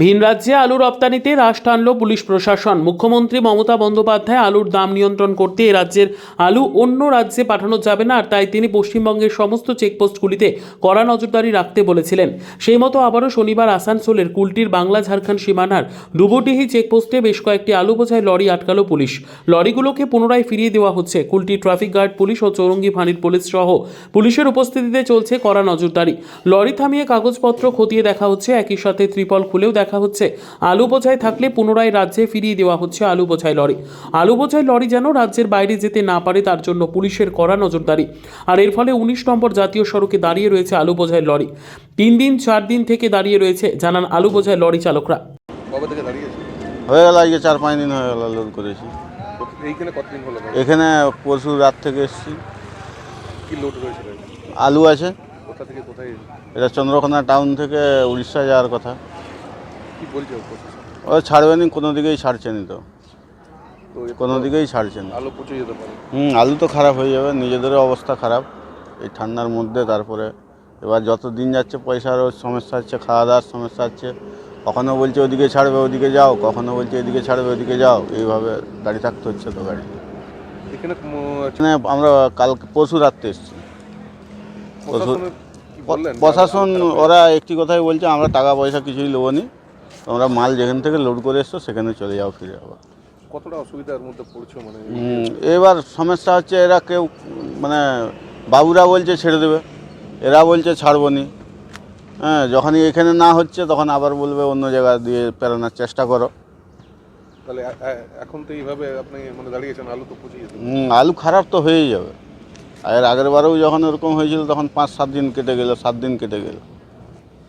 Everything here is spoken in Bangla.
ভিন রাজ্যে আলু রপ্তানিতে হ্রাস টানল পুলিশ প্রশাসন। মুখ্যমন্ত্রী মমতা বন্দ্যোপাধ্যায় আলুর দাম নিয়ন্ত্রণ করতে এ রাজ্যের আলু অন্য রাজ্যে পাঠানো যাবে না, আর তাই তিনি পশ্চিমবঙ্গের সমস্ত চেকপোস্টগুলিতে কড়া নজরদারি রাখতে বলেছিলেন। সেই মতো আবারও শনিবার আসানসোলের কুলটির বাংলা ঝাড়খণ্ড সীমানার ডুবুডিহি চেকপোস্টে বেশ কয়েকটি আলু বোঝায় লরি আটকালো পুলিশ। লরিগুলোকে পুনরায় ফিরিয়ে দেওয়া হচ্ছে। কুলটি ট্রাফিক গার্ড পুলিশ ও চৌরঙ্গি ফাঁড়ির পুলিশ সহ পুলিশের উপস্থিতিতে চলছে কড়া নজরদারি। লরি থামিয়ে কাগজপত্র খতিয়ে দেখা হচ্ছে। একই সাথে ত্রিপল খুলেও দেখা হচ্ছে। আলু বোঝাই থাকলে পুনরায় রাজ্যে ফিরিয়ে দেওয়া হচ্ছে আলু বোঝাই লরি। আলু বোঝাই লরি যেন রাজ্যের বাইরে যেতে না পারে তার জন্য পুলিশের কড়া নজরদারি। আর এর ফলে উনিশ নম্বর জাতীয় সড়কে দাঁড়িয়ে রয়েছে আলু বোঝাই লরি। তিন দিন চার দিন থেকে দাঁড়িয়ে রয়েছে জানান আলু বোঝাই লরি চালকরা। হয়ে গেল আজকে চার পাঁচ দিন হয়ে গেল লোড করেছি। কত- এইখানে কতদিন হলো? ভাই? এখানে পরশু রাত থেকে এসেছি। কি লোড রয়েছিল আলু আছে। কোথা থেকে কোথায়? এটা চন্দ্রকোনা টাউন থেকে উড়িষ্যা যাওয়ার কথা। কি বলছে প্রশাসন? ও ছাড়বে নি কোনো দিকেই ছাড়ছে নি তো। তো কোনো দিকেই ছাড়ছে না। আলো পচে যেতে পারে। হুম আলু তো খারাপ হয়ে যাবে নিজেদেরও অবস্থা খারাপ। এই ঠান্ডার মধ্যে তারপরে এবার যত দিন যাচ্ছে পয়সারও সমস্যা হচ্ছে খাওয়া দাওয়ার সমস্যা হচ্ছে কখনো বলছে ওদিকে ছাড়বে ওদিকে যাও কখনো বলছে এদিকে ছাড়বে ওদিকে যাও এইভাবে দাঁড়িয়ে থাকতে হচ্ছে তো গাড়ি। এখানে এখানে আমরা কালকে পরশু রাত্রে এসেছি। প্রশাসন ওরা একটি কথাই বলছে আমরা টাকা পয়সা কিছুই নেব নি। তোমরা মাল যেখান থেকে লোড করে এসছো সেখানে চলে যাও ফিরে আবার কতটা অসুবিধার মধ্যে পড়ছো মানে? এবার সমস্যা হচ্ছে এরা কেউ মানে বাবুরা বলছে ছেড়ে দেবে এরা বলছে ছাড়বো নি। হ্যাঁ যখনই এখানে না হচ্ছে তখন আবার বলবে অন্য জায়গা দিয়ে পেরানোর চেষ্টা করো। তাহলে এখন তো এইভাবে আপনি মানে দাঁড়িয়েছেন আলু তো আলু খারাপ তো হয়েই যাবে। আর এর আগের বারেও যখন এরকম হয়েছিল তখন পাঁচ সাত দিন কেটে গেল সাত দিন কেটে গেল।